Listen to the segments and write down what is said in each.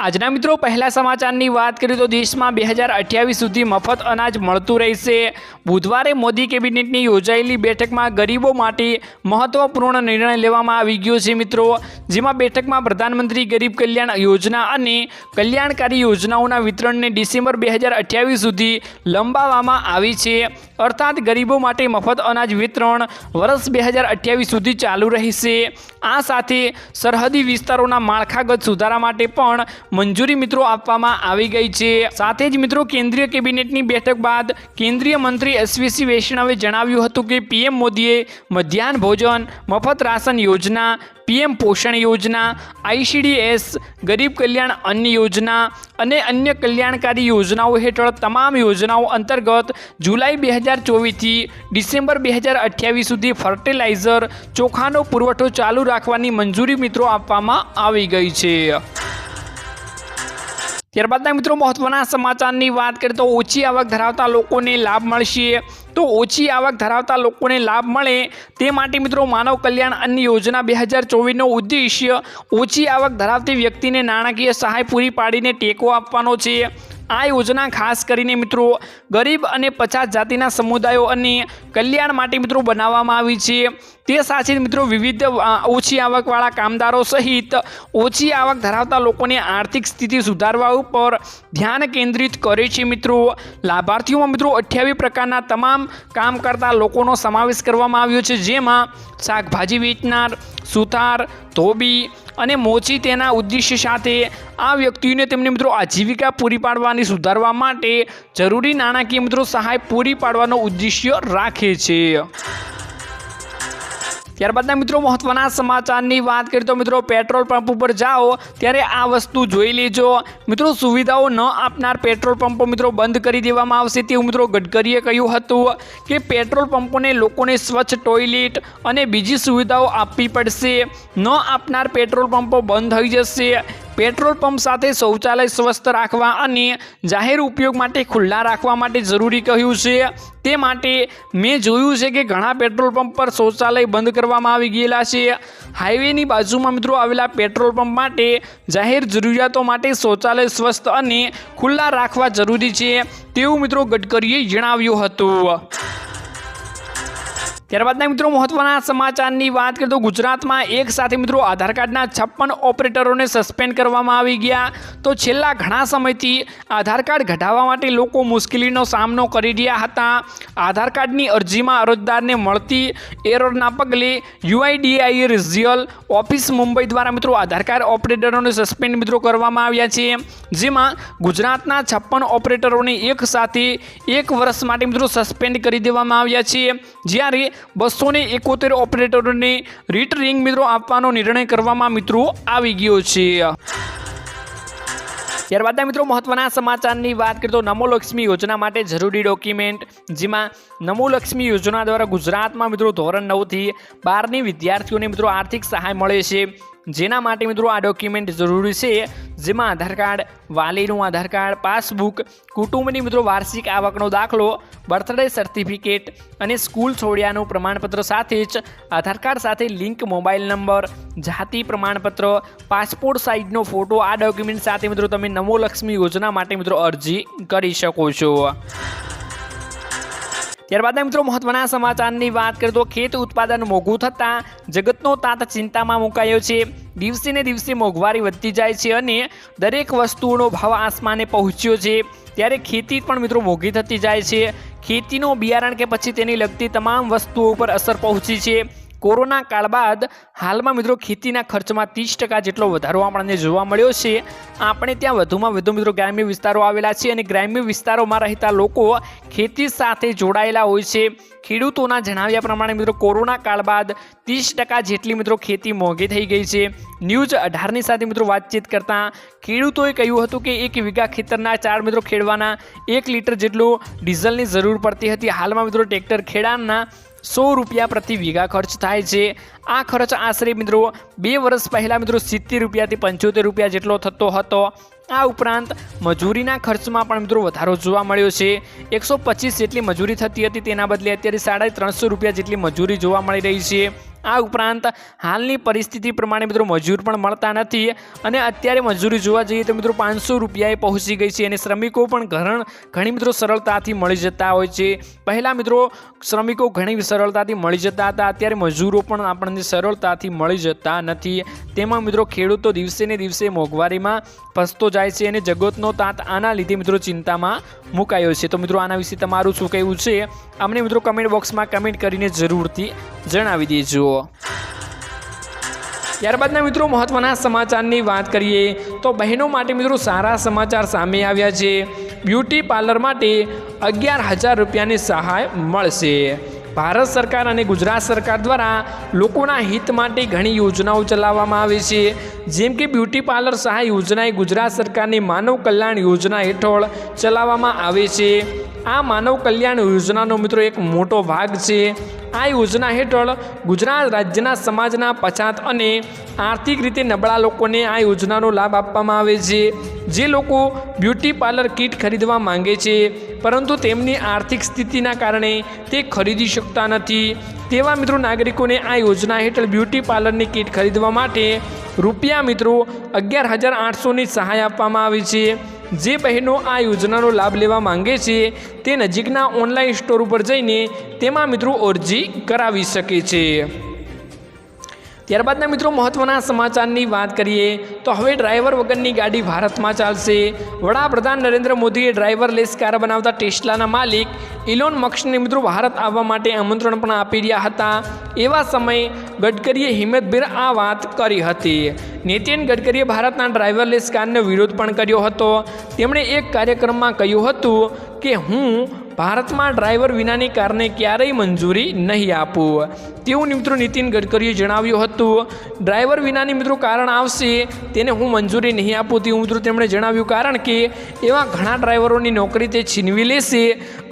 આજના મિત્રો, પહેલા સમાચારની વાત કરીએ તો દેશમાં બે હજાર અઠ્યાવીસ સુધી મફત અનાજ મળતું રહેશે. બુધવારે મોદી કેબિનેટની યોજાયેલી બેઠકમાં ગરીબો માટે મહત્વપૂર્ણ નિર્ણય લેવામાં આવી ગયો છે મિત્રો. જેમાં બેઠકમાં પ્રધાનમંત્રી ગરીબ કલ્યાણ યોજના અને કલ્યાણકારી યોજનાઓના વિતરણને ડિસેમ્બર બે હજાર અઠ્યાવીસ સુધી લંબાવવામાં આવી છે. અર્થાત ગરીબો માટે મફત અનાજ વિતરણ વર્ષ બે હજાર અઠ્યાવીસ સુધી ચાલુ રહેશે. આ સાથે સરહદી વિસ્તારોના માળખાગત સુધારા માટે પણ મંજૂરી મિત્રો આપવામાં આવી ગઈ છે. સાથે જ મિત્રો કેન્દ્રીય કેબિનેટની બેઠક બાદ કેન્દ્રીય મંત્રી એસવીસી વૈષ્ણવે જણાવ્યું હતું કે પીએમ મોદીએ મધ્યાહન ભોજન, મફત રાશન યોજના, પીએમ પોષણ યોજના આઈસીડીએસ ગરીબ કલ્યાણ અન્ન યોજના અને અન્ય કલ્યાણકારી યોજનાઓ હેઠળ તમામ યોજનાઓ અંતર્ગત જુલાઈ બે હજાર ચોવીસથી ડિસેમ્બર બે હજાર અઠ્યાવીસ સુધી ફર્ટિલાઇઝર, ચોખાનો પુરવઠો ચાલુ રાખવાની મંજૂરી મિત્રો આપવામાં આવી ગઈ છે. ત્યારબાદના મિત્રો મહત્વના સમાચારની વાત કરીએ તો ઓછી આવક ધરાવતા લોકોને લાભ મળશે. તો ઓછી આવક ધરાવતા લોકોને લાભ મળે તે માટે મિત્રો માનવ કલ્યાણ અન્ન યોજના બે હજાર ચોવીસનો ઉદ્દેશ્ય ઓછી આવક ધરાવતી વ્યક્તિને નાણાકીય સહાય પૂરી પાડીને ટેકો આપવાનો છે. આ યોજના ખાસ કરીને મિત્રો ગરીબ અને પછાત જાતિના સમુદાયો અને કલ્યાણ માટે મિત્રો બનાવવામાં આવી છે. તે સાથે મિત્રો વિવિધ ઓછી આવકવાળા કામદારો સહિત ઓછી આવક ધરાવતા લોકોની આર્થિક સ્થિતિ સુધારવા ઉપર ધ્યાન કેન્દ્રિત કરે છે મિત્રો. લાભાર્થીઓમાં મિત્રો અઠ્યાવીસ પ્રકારના તમામ કામ કરતા લોકોનો સમાવેશ કરવામાં આવ્યો છે. જેમાં શાકભાજી વેચનાર સુથાર ધોબી અને મોચી તેના ઉદ્દેશ્ય સાથે આ વ્યક્તિઓને તેમને મિત્રો આજીવિકા પૂરી પાડવાની, સુધારવા માટે જરૂરી નાણાકીય મિત્રો સહાય પૂરી પાડવાનો ઉદ્દેશ્ય રાખે છે. ત્યારબાદના મિત્રો મહત્વના સમાચારની વાત કરીએ તો મિત્રો પેટ્રોલ પંપ ઉપર જાઓ, ત્યારે આ વસ્તુ જોઈ લેજો. મિત્રો સુવિધાઓ ન આપનાર પેટ્રોલ પંપો મિત્રો બંધ કરી દેવામાં આવશે તેવું મિત્રો ગડકરીએ કહ્યું હતું કે પેટ્રોલ પંપોને લોકોને સ્વચ્છ ટોયલેટ અને બીજી સુવિધાઓ આપવી પડશે. ન આપનાર પેટ્રોલ પંપો બંધ થઈ જશે. પેટ્રોલ પંપ સાથે શૌચાલય સ્વસ્થ રાખવા અને જાહેર ઉપયોગ માટે ખુલ્લા રાખવા માટે જરૂરી કહ્યું છે. તે માટે મેં જોયું છે કે ઘણા પેટ્રોલ પંપ પર શૌચાલય બંધ કરવામાં આવી ગયેલા છે. હાઈવેની બાજુમાં મિત્રો આવેલા પેટ્રોલ પંપ માટે જાહેર જરૂરિયાતો માટે શૌચાલય સ્વસ્થ અને ખુલ્લા રાખવા જરૂરી છે તેવું મિત્રો ગડકરીએ જણાવ્યું હતું. ત્યારબાદના મિત્રો મહત્વના સમાચારની વાત કરીએ તો ગુજરાતમાં એક સાથે મિત્રો આધાર કાર્ડના છપ્પન ઓપરેટરોને સસ્પેન્ડ કરવામાં આવી ગયા. તો છેલ્લા ઘણા સમયથી આધાર કાર્ડ ઘટાડવા માટે લોકો મુશ્કેલીનો સામનો કરી રહ્યા હતા. આધાર કાર્ડની અરજીમાં અરજદારને મળતી એરરના પગલે યુઆઈડીઆઈ રિઝિયલ ઓફિસ મુંબઈ દ્વારા મિત્રો આધાર કાર્ડ ઓપરેટરોને સસ્પેન્ડ મિત્રો કરવામાં આવ્યા છે. જેમાં ગુજરાતના છપ્પન ઓપરેટરોને એક સાથે એક વર્ષ માટે મિત્રો સસ્પેન્ડ કરી દેવામાં આવ્યા છે. જ્યારે બસો ને એકોતેર ઓપરેટરોને રીટ રિંગ મિત્રો આપવાનો નિર્ણય કરવામાં મિત્રો આવી ગયો છે. ત્યારબાદ મિત્રો મહત્વના સમાચારની વાત કરીએ તો નમો લક્ષ્મી યોજના માટે જરૂરી ડોક્યુમેન્ટ, જેમાં નમો લક્ષ્મી યોજના દ્વારા ગુજરાતમાં મિત્રો ધોરણ નવથી બારની વિદ્યાર્થીઓને મિત્રો આર્થિક સહાય મળે છે. જેના માટે મિત્રો આ ડોક્યુમેન્ટ જરૂરી છે, જેમાં આધાર કાર્ડ, વાલીનું આધાર કાર્ડ પાસબુક કુટુંબની મિત્રો વાર્ષિક આવકનો દાખલો બર્થડે સર્ટિફિકેટ અને સ્કૂલ છોડ્યાનું પ્રમાણપત્ર સાથે જ આધાર કાર્ડ સાથે લિંક મોબાઈલ નંબર જાતિ પ્રમાણપત્ર પાસપોર્ટ સાઇઝનો ફોટો આ ડોક્યુમેન્ટ સાથે મિત્રો તમે નમો લક્ષ્મી યોજના માટે મિત્રો અરજી કરી શકો છો. ત્યારબાદ મિત્રો મહત્વના સમાચારની વાત કરીએ તો ખેત ઉત્પાદન મોંઘું થતાં જગતનો તાત ચિંતામાં મુકાયો છે. દિવસે ને દિવસે મોંઘવારી વધતી જાય છે અને દરેક વસ્તુઓનો ભાવ આસમાને પહોંચ્યો છે. ત્યારે ખેતી પણ મિત્રો મોંઘી થતી જાય છે. ખેતીનો બિયારણ કે પછી તેની લગતી તમામ વસ્તુઓ ઉપર અસર પહોંચી છે. કોરોના કાળ બાદ હાલમાં મિત્રો ખેતીના ખર્ચમાં ત્રીસ ટકા જેટલો વધારો આપણને જોવા મળ્યો છે. આપણે ત્યાં વધુમાં વધુ મિત્રો ગ્રામ્ય વિસ્તારો આવેલા છે અને ગ્રામ્ય વિસ્તારોમાં રહેતા લોકો ખેતી સાથે જોડાયેલા હોય છે. ખેડૂતોના જણાવ્યા પ્રમાણે મિત્રો કોરોના કાળ બાદ ત્રીસ ટકા જેટલી મિત્રો ખેતી મોંઘી થઈ ગઈ છે. ન્યૂઝ અઢારની સાથે મિત્રો વાતચીત કરતાં ખેડૂતોએ કહ્યું હતું કે એક વીઘા ખેતરના ચાર મિત્રો ખેડવાના એક લીટર જેટલું ડીઝલની જરૂર પડતી હતી. હાલમાં મિત્રો ટ્રેક્ટર ખેડાણના સો રૂપિયા પ્રતિ વીઘા ખર્ચ થાય છે. આ ખર્ચ આશરે મિત્રો બે વર્ષ પહેલાં મિત્રો સિત્તેર રૂપિયાથી પંચોતેર રૂપિયા જેટલો થતો હતો. આ ઉપરાંત મજૂરીના ખર્ચમાં પણ મિત્રો વધારો જોવા મળ્યો છે. એકસો પચીસ જેટલી મજૂરી થતી હતી, તેના બદલે અત્યારે સાડા ત્રણસો રૂપિયા જેટલી મજૂરી જોવા મળી રહી છે. આ ઉપરાંત હાલની પરિસ્થિતિ પ્રમાણે મિત્રો મજૂર પણ મળતા નથી અને અત્યારે મજૂરી જોવા જઈએ તો મિત્રો પાંચસો રૂપિયાએ પહોંચી ગઈ છે અને શ્રમિકો પણ ઘરણ ઘણી મિત્રો સરળતાથી મળી જતા હોય છે. પહેલાં મિત્રો શ્રમિકો ઘણી સરળતાથી મળી જતા હતા, અત્યારે મજૂરો પણ આપણને સરળતાથી મળી જતા નથી. તેમાં મિત્રો ખેડૂતો દિવસે ને દિવસે મોંઘવારીમાં ફસતો જાય છે અને જગતનો તાત આના લીધે મિત્રો ચિંતામાં મુકાયો છે. તો મિત્રો આના વિશે તમારું શું કહેવું છે? અમને મિત્રો કમેન્ટ બોક્સમાં કમેન્ટ કરીને જરૂરથી જણાવી દેજો. ત્યારબાદના મિત્રો મહત્ત્વના સમાચારની વાત કરીએ તો બહેનો માટે મિત્રો સારા સમાચાર સામે આવ્યા છે. બ્યુટી પાર્લર માટે અગિયાર હજાર રૂપિયાની સહાય મળશે. ભારત સરકાર અને ગુજરાત સરકાર દ્વારા લોકોના હિત માટે ઘણી યોજનાઓ ચલાવવામાં આવે છે. જેમ કે બ્યુટી પાર્લર સહાય યોજના એ ગુજરાત સરકારની માનવ કલ્યાણ યોજના હેઠળ ચલાવવામાં આવે છે. આ માનવ કલ્યાણ યોજનાનો મિત્રો એક મોટો ભાગ છે. આ યોજના હેઠળ ગુજરાત રાજ્યના સમાજના પછાત અને આર્થિક રીતે નબળા લોકોને આ યોજનાનો લાભ આપવામાં આવે છે. જે લોકો બ્યુટી પાર્લર કીટ ખરીદવા માંગે છે, પરંતુ તેમની આર્થિક સ્થિતિના કારણે તે ખરીદી શકતા નથી. તેવા મિત્રો નાગરિકોને આ યોજના હેઠળ બ્યુટી પાર્લરની કીટ ખરીદવા માટે રૂપિયા મિત્રો અગિયાર હજાર આઠસોની સહાય આપવામાં આવી છે. જે બહેનો આ યોજનાનો લાભ લેવા માંગે છે, તે નજીકના ઓનલાઈન સ્ટોર ઉપર જઈને તેમાં મિત્રો અરજી કરાવી શકે છે. ત્યારબાદના મિત્રો મહત્વના સમાચારની વાત કરીએ, તો હવે ડ્રાઈવર વગરની ગાડી ભારતમાં ચાલશે. વડાપ્રધાન નરેન્દ્ર મોદીએ ડ્રાઈવરલેસ કાર બનાવતા ટેસ્લાના માલિક ઇલોન મક્સને મિત્રો ભારત આવવા માટે આમંત્રણ પણ આપી રહ્યા હતા. એવા સમયે ગડકરીએ હિંમતભેર આ વાત કરી હતી. નીતિન ગડકરીએ ભારતના ડ્રાઈવરલેસ કારનો વિરોધ પણ કર્યો હતો. તેમણે એક કાર્યક્રમમાં કહ્યું હતું કે, હું ભારતમાં ડ્રાઈવર વિનાની કારને ક્યારેય મંજૂરી નહીં આપવું તેવું મિત્રો નીતિન ગડકરીએ જણાવ્યું હતું. ડ્રાઈવર વિનાની મિત્રો કારણ આવશે, તેને હું મંજૂરી નહીં આપું તેવું મિત્રો તેમણે જણાવ્યું. કારણ કે એવા ઘણા ડ્રાઈવરોની નોકરી તે છીનવી લેશે.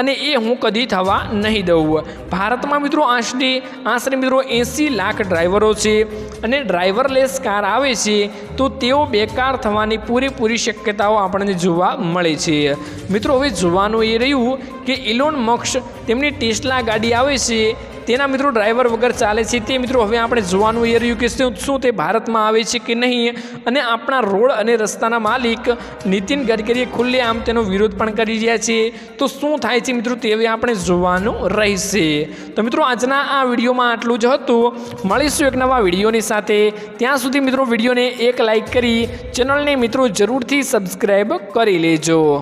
અને એ હું કદી થવા નહીં દઉં. ભારતમાં મિત્રો આશરે આશરે મિત્રો એંસી લાખ ડ્રાઈવરો છે અને ડ્રાઈવરલેસ કાર આવે છે, તો તેઓ બેકાર થવાની પૂરેપૂરી શક્યતાઓ આપણને જોવા મળે છે. મિત્રો, હવે જોવાનું એ રહ્યું કે ઇલોન મક્ષ તેમની ટેસ્લા ગાડી આવે છે તેના મિત્રો ડ્રાઈવર વગર ચાલે છે તે મિત્રો હવે આપણે જોવાનું એ રહ્યું કે શું તે ભારતમાં આવે છે કે નહીં? અને આપણા રોડ અને રસ્તાના માલિક નીતિન ગડકરીએ ખુલ્લે આમ તેનો વિરોધ પણ કરી રહ્યા છે. તો શું થાય છે મિત્રો તે હવે આપણે જોવાનું રહેશે. તો મિત્રો આજના આ વિડીયોમાં આટલું જ હતું. મળીશું એક નવા વિડીયોની સાથે. ત્યાં સુધી મિત્રો વિડીયોને એક લાઇક કરી ચેનલને મિત્રો જરૂરથી સબસ્ક્રાઈબ કરી લેજો.